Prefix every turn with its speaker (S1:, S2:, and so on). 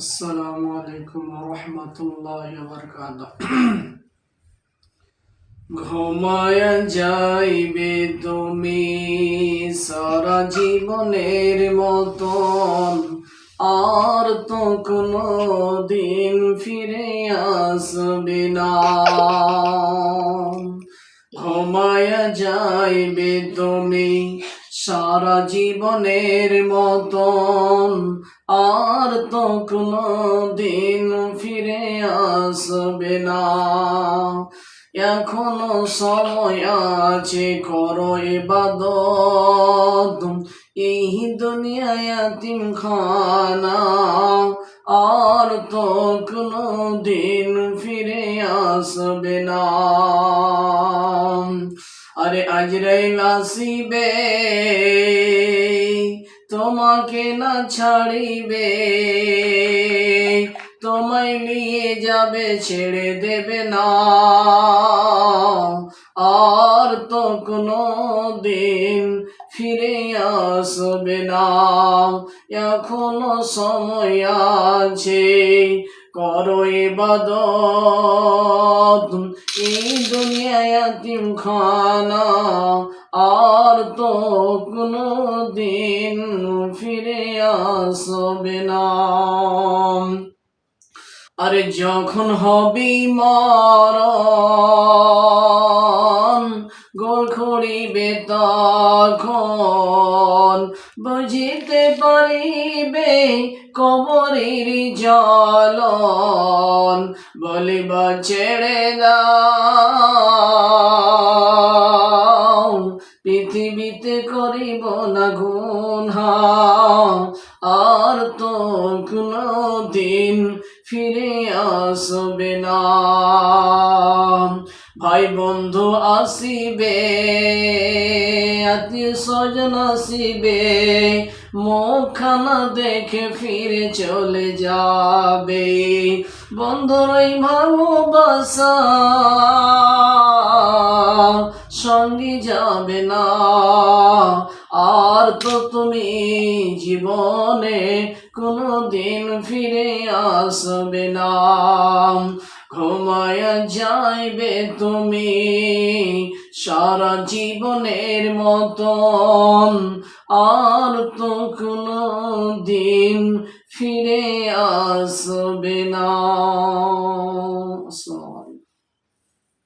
S1: আসসালামু আলাইকুম রহমতুল্লাহ বরকাত ঘুমায় যাইবে তুমি সারা জীবনের মতন, আর তো কোনো দিন ফিরে আসবে না। ঘুমায় যাইবে তুমি সারা জীবনের মতন আর তো কোনো দিন ফিরে আসবে না। এখনও সময় আছে, করো এবাদত এই দুনিয়ায় তিন খানা আর তো কোনো দিন ফিরে আসবে না। আরে আজরাইল আসিবে তোমাকে না ছাড়িবে, তোমায় নিয়ে যাবে ছেড়ে দেবে না। আর তো কোনো দিন ফিরে আসবে না। এখনও সময় আছে করো ইবাদত এই দুনিয়ায় তিম খানা আর তো কোনো দিন ফিরে আসবে না। আরে যখন হবি মরণ, গোল খড়িবে তখন বুঝিতে পারিবে কবরের জলন বলিব, ছেড়ে দাও, পৃথিবীতে করিব না গুনহা। আর তো কোনো দিন ফিরে আসবে না। ভাই বন্ধু, আসিবে। আত্মীয় স্বজন আসিবে, মুখখানা দেখে ফিরে চলে যাবে। বন্ধুর এই ভালোবাসা, সঙ্গে যাবে না। আর তো তুমি জীবনে কোনো দিন ফিরে আসবে না। ঘুমায় যাইবে তুমি সারা জীবনের মতন আর তো কোনো দিন ফিরে আসবে না।